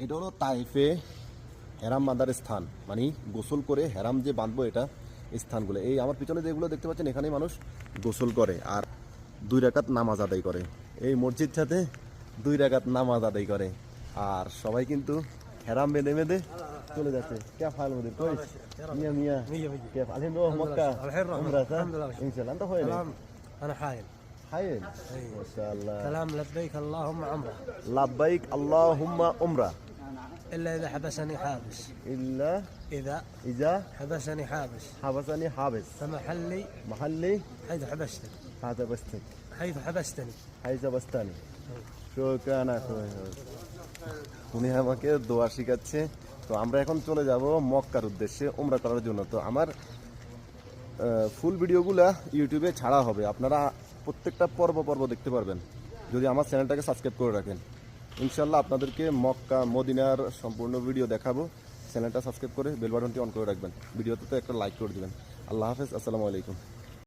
এটা হলো তাইফে হেরাম বাঁধার স্থান মানে গোসল করে হেরাম যে বাঁধবো এটা স্থানগুলো এই আমার পিছনে যেগুলো দেখতে পাচ্ছেন এখানেই মানুষ গোসল করে আর দুই রাকাত নামাজ আদায় করে এই মসজিদ সাথে দুই রাকাত নামাজ আদায় করে আর সবাই কিন্তু হেরাম বেঁধে বেঁধে চলে যাচ্ছে কে ফাল মধ্যে কই মিয়া মিয়া مية مية কে আলহিন রো মক্কা الحين رحنا. উমরা الحمد لله. ইনশাআল্লাহ তো হয় না كلام انا حايل হাইন أيوة. মাশাআল্লাহ كلام لبيك اللهم عمره লাব্বাইক আল্লাহুম্মা উমরা الا اذا حبسني حابس ইল্লা اذا ইজা حبسني حابس হাবাসানি হাবেস فمحلي মাহাল্লি حيث حبستني হাজা বস্তিক حيث حبستني হাইজা বস্তানি শোকানা উনি আমাকে দোয়া শিখাচ্ছে তো আমরা এখন চলে যাব মক্কার উদ্দেশ্যে উমরা করার জন্য তো আমার ফুল ভিডিওগুলা ইউটিউবে ছাড়া হবে আপনারা প্রত্যেকটা পর্ব পর্ব দেখতে পারবেন যদি আমার চ্যানেলটাকে সাবস্ক্রাইব করে রাখেন ইনশাল্লাহ আপনাদেরকে মক্কা, মদিনার সম্পূর্ণ ভিডিও দেখাবো। চ্যানেলটা সাবস্ক্রাইব করে বেল বাটনটি অন করে রাখবেন। ভিডিওতে একটা লাইক করে দেবেন। আল্লাহ হাফেজ, আসসালামু আলাইকুম।